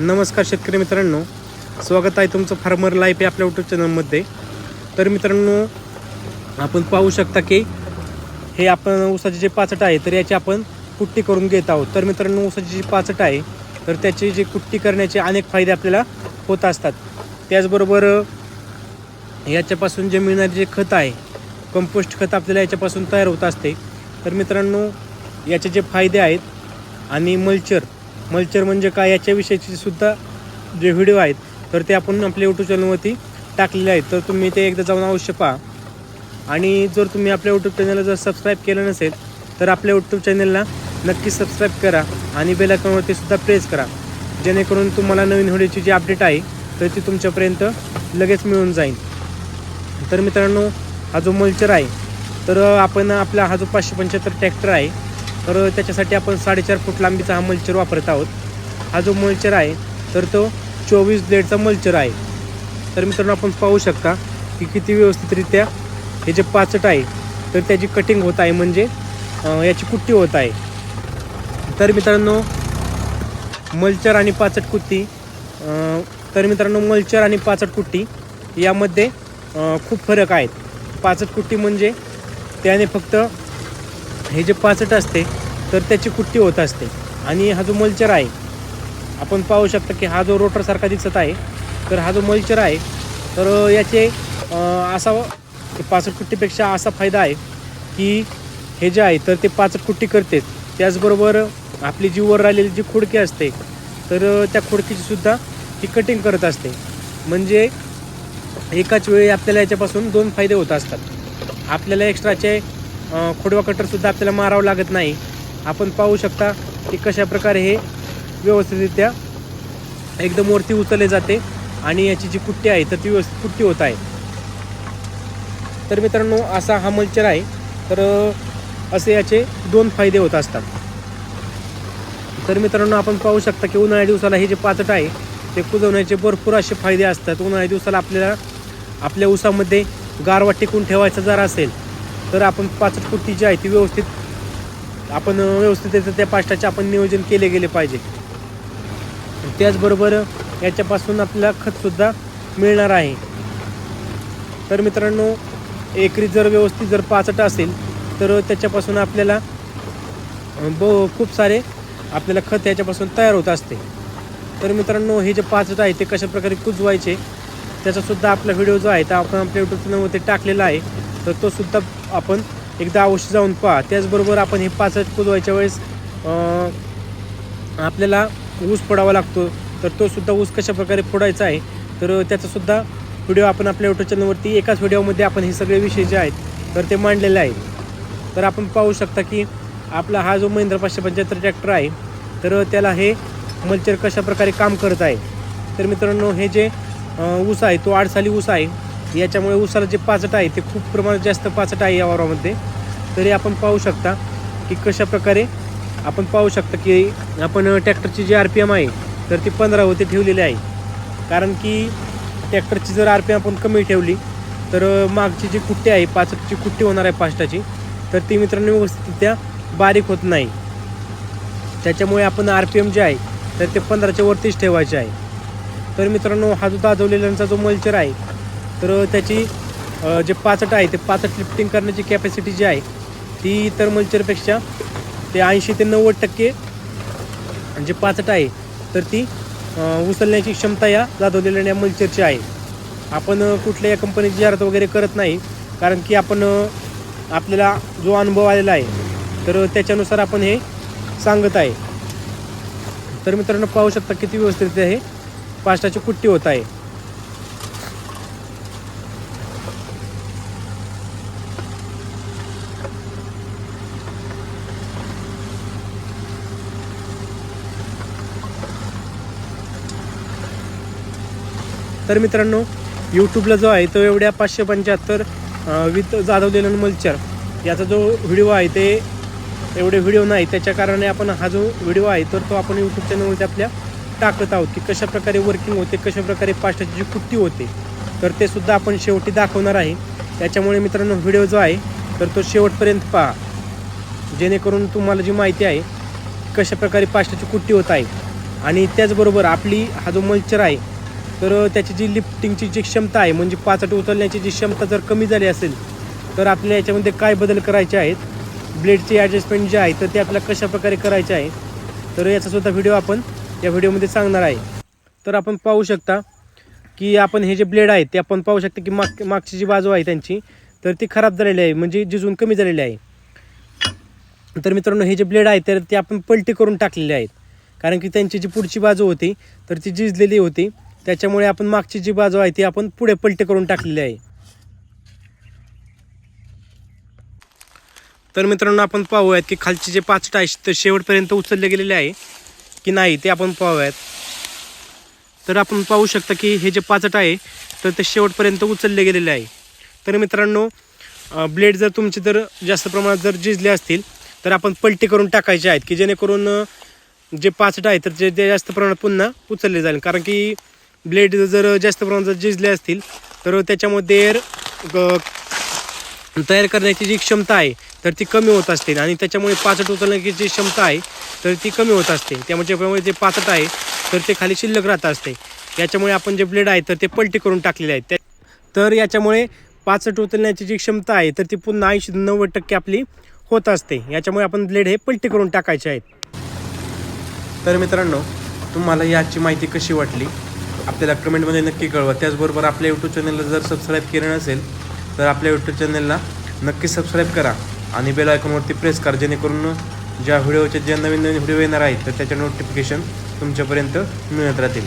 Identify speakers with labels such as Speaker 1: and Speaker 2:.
Speaker 1: नमस्कार शेतकरी मित्रांनो. स्वागत आहे तुमचं फार्मर लाईफ या आपल्या यूट्यूब चॅनलमध्ये तर मित्रांनो आपण पाहू शकता की हे आपण ऊसाचे जे पाचट आहे तर याची आपण कुट्टी करून घेत आहोत. तर मित्रांनो ऊसाची जी पाचट आहे तर त्याची जी कुट्टी करण्याचे अनेक फायदे आपल्याला होत असतात. त्याचबरोबर याच्यापासून जे मिळणारे जे खत आहे कंपोस्ट खत आपल्याला याच्यापासून तयार होत असते. तर मित्रांनो याचे जे फायदे आहेत आणि मल्चर मल्चर म्हणजे काय याच्याविषयीचे सुद्धा जे व्हिडिओ आहेत तर ते आपण आपल्या यूट्यूब चॅनलवरती टाकलेले आहेत. तर तुम्ही ते एकदा जाऊन अवश्य पहा. आणि जर तुम्ही आपल्या यूट्यूब चॅनलला जर सबस्क्राईब केलं नसेल तर आपल्या यूट्यूब चॅनलला नक्की सबस्क्राईब करा आणि बेल आयकॉनवरती सुद्धा प्रेस करा. जेणेकरून तुम्हाला नवीन व्हिडिओची जी अपडेट आहे तर ती तुमच्यापर्यंत लगेच मिळून जाईल. तर मित्रांनो हा जो मल्चर आहे तर आपण आपला हा जो पाचशे पंच्याहत्तर ट्रॅक्टर आहे तर त्याच्यासाठी आपण साडेचार फूट लांबीचा हा मल्चर वापरत आहोत. हा जो मल्चर आहे तर तो चोवीस ब्लेडचा मल्चर आहे. तर मित्रांनो आपण पाहू शकता की किती व्यवस्थितरित्या हे जे पाचट आहे तर त्याची कटिंग होत आहे म्हणजे याची कुट्टी होत आहे. तर मित्रांनो मल्चर आणि पाचट कुट्टी तर मित्रांनो मल्चर आणि पाचट कुट्टी यामध्ये खूप फरक आहेत. पाचट कुट्टी म्हणजे त्याने फक्त हे जे पाचट असते तर त्याची कुट्टी होत असते. आणि हा जो मल्चर आहे आपण पाहू शकता की हा जो रोटरसारखा दिसत आहे तर हा जो मल्चर आहे तर याचे असा पाचट कुट्टीपेक्षा असा फायदा आहे की हे जे आहे तर ते पाचट कुट्टी करतेच त्याचबरोबर आपली जी वर राहिलेली जी खुडकी असते तर त्या खुडकीचीसुद्धा ती कटिंग करत असते. म्हणजे एकाच वेळी आपल्याला याच्यापासून दोन फायदे होत असतात. आपल्याला एक्स्ट्राचे खोडवा कटरसुद्धा आपल्याला मारावं लागत नाही. आपण पाहू शकता की कशा प्रकारे हे व्यवस्थितरित्या एकदम वरती उचलले जाते आणि याची जी कुट्टी आहे तर ती व्यवस्थित कुट्टी होत आहे. तर मित्रांनो असा हा मल्चर आहे. तर असे याचे दोन फायदे होत असतात. तर मित्रांनो आपण पाहू शकता की उन्हाळ्या दिवसाला हे जे पाचट आहे ते कुजवण्याचे भरपूर असे फायदे असतात. उन्हाळ्या दिवसाला आपल्याला आपल्या ऊसामध्ये गारवा टिकून ठेवायचा जर असेल तर आपण पाचट कुट्टी जी आहे ती व्यवस्थित आपण व्यवस्थित त्या पाष्टाचे आपण नियोजन केले गेले पाहिजे. त्याचबरोबर याच्यापासून आपल्याला खतसुद्धा मिळणार आहे. तर मित्रांनो एकरी जर व्यवस्थित जर पाचट असेल तर त्याच्यापासून आपल्याला ब खूप सारे आपल्याला खत याच्यापासून तयार होत असते. तर मित्रांनो हे जे पाचट आहे ते कशा प्रकारे कुजवायचे त्याचासुद्धा आपला व्हिडिओ जो आहे तो आपण आपल्या यूट्यूब ते टाकलेला आहे तर तोसुद्धा आपण एकदा अवश्य जाऊन पहा. त्याचबरोबर आपण हे पाचट कुजवायच्या वेळेस आपल्याला ऊस फोडावा लागतो. तर तो सुद्धा ऊस कशा प्रकारे फोडायचा आहे तर त्याचासुद्धा व्हिडिओ आपण आपल्या युट्यूब चॅनलवरती एकाच व्हिडिओमध्ये आपण हे सगळे विषय जे आहेत तर ते मांडलेले आहेत. तर आपण पाहू शकता की आपला हा जो महिंद्रा पाचशे पंच्याहत्तर ट्रॅक्टर आहे तर त्याला हे मल्चर कशा प्रकारे काम करत आहे. तर मित्रांनो हे जे ऊस आहे तो आडसाली ऊस आहे. याच्यामुळे उसाला जे पाचट आहे ते खूप प्रमाणात जास्त पाचट आहे या वावरामध्ये. तरी आपण पाहू शकता की कशा प्रकारे आपण पाहू शकता की आपण ट्रॅक्टरची जी आर पी एम आहे तर ती पंधरावरती ठेवलेली आहे. कारण की ट्रॅक्टरची जर आर पी एम आपण कमी ठेवली तर मागची जी कुट्टी आहे पाचटची कुट्टी होणार आहे पाचटाची तर ती मित्रांनो व्यवस्थितरित्या बारीक होत नाही. त्याच्यामुळे आपण आर पी एम जे आहे तर ते पंधराच्या वरतीच ठेवायचे आहे. तर मित्रांनो हा जो दाजवलेल्यांचा जो मल्चर आहे तर त्याची जे पाचट आहे ते पाचट लिफ्टिंग करण्याची कॅपॅसिटी जी आहे ती इतर मल्चरपेक्षा ते ऐंशी ते नव्वद टक्के जे पाचट आहे तर ती उचलण्याची क्षमता या जाधवलेल्या या मल्चरची आहे. आपण कुठल्या या कंपनीची जाहिरात वगैरे करत नाही कारण की आपण आपल्याला जो अनुभव आलेला आहे तर त्याच्यानुसार आपण हे सांगत आहे. तर मित्रांनो पाहू शकता किती व्यवस्थित हे पाष्टाची कुट्टी होत आहे. तर मित्रांनो यूट्यूबला जो आहे तो एवढ्या पाचशे पंच्याहत्तर विथ जाधव लेलन मल्चर याचा जो व्हिडिओ आहे ते एवढे व्हिडिओ नाही. त्याच्या कारणाने आपण हा जो व्हिडिओ आहे तर तो आपण यूट्यूब चॅनलवरती आपल्या टाकत आहोत की कशाप्रकारे वर्किंग होते कशाप्रकारे पाष्टाची जी कुट्टी होते तर ते सुद्धा आपण शेवटी दाखवणार आहे. त्याच्यामुळे मित्रांनो व्हिडिओ जो आहे तर तो शेवटपर्यंत पहा. जेणेकरून तुम्हाला जी माहिती आहे कशा प्रकारे पाष्टाची कुट्टी होत आहे. आणि त्याचबरोबर आपली हा जो मल्चर आहे तर त्याची जी लिफ्टिंगची जी क्षमता आहे म्हणजे पाचट उचलण्याची जी क्षमता जर कमी झाली असेल तर आपल्याला याच्यामध्ये काय बदल करायचे आहेत? ब्लेडचे ॲडजस्टमेंट जे आहे तर ते आपल्याला कशा प्रकारे करायचे आहे? तर याचासुद्धा व्हिडिओ आपण या व्हिडिओमध्ये सांगणार आहे. तर आपण पाहू शकता की आपण हे जे ब्लेड आहेत ते आपण पाहू शकता की माग मागची जी बाजू आहे त्यांची तर ती खराब झालेली आहे म्हणजे जिजून कमी झालेली आहे. तर मित्रांनो हे जे ब्लेड आहेत तर ते आपण पलटी करून टाकलेले आहेत. कारण की त्यांची जी पुढची बाजू होती तर ती झिजलेली होती. त्याच्यामुळे आपण मागची जी बाजू आहे ती आपण पुढे पलटी करून टाकलेली आहे. तर मित्रांनो आपण पाहूयात की खालचे जे पाच टायस तर शेवटपर्यंत उचलले गेलेले आहे की नाही ते आपण पाहूयात. तर आपण पाहू शकता की हे जे पाचट आहे तर ते शेवटपर्यंत उचलले गेलेले आहे. तर मित्रांनो ब्लेड जर तुमचे जर जास्त प्रमाणात जर झिजले असतील तर आपण पलटी करून टाकायचे आहेत की जेणेकरून जे पाचट आहे तर जे ते जास्त प्रमाणात पुन्हा उचलले जाईल. कारण की ब्लेड जर जास्त प्रमाणात झिजले असतील तर त्याच्यामध्ये एअर तयार करण्याची जी क्षमता आहे तर ती कमी होत असते. आणि त्याच्यामुळे पाचट उचलण्याची जी क्षमता आहे तर ती कमी होत असते. त्यामुळे जे पाचट आहे तर ते खाली शिल्लक राहत असते. याच्यामुळे आपण जे ब्लेड आहे तर ते पलटी करून टाकलेले आहेत. तर याच्यामुळे पाचट उचलण्याची जी क्षमता आहे तर ती पुन्हा ऐंशी नव्वद टक्के आपली होत असते. याच्यामुळे आपण ब्लेड हे पलटी करून टाकायचे आहेत. तर मित्रांनो तुम्हाला याची माहिती कशी वाटली? आपल्याला कमेंटमध्ये नक्की कळवा. त्याचबरोबर आपल्या यूट्यूब चॅनलला जर सबस्क्राईब केलं नसेल तर आपल्या यूट्यूब चॅनलला नक्की सबस्क्राईब करा आणि बेल आयकॉनवरती प्रेस करा जेणेकरून ज्या व्हिडिओचे ज्या नवीन नवीन व्हिडिओ येणार आहेत तर त्याचे नोटिफिकेशन तुमच्यापर्यंत मिळत राहतील.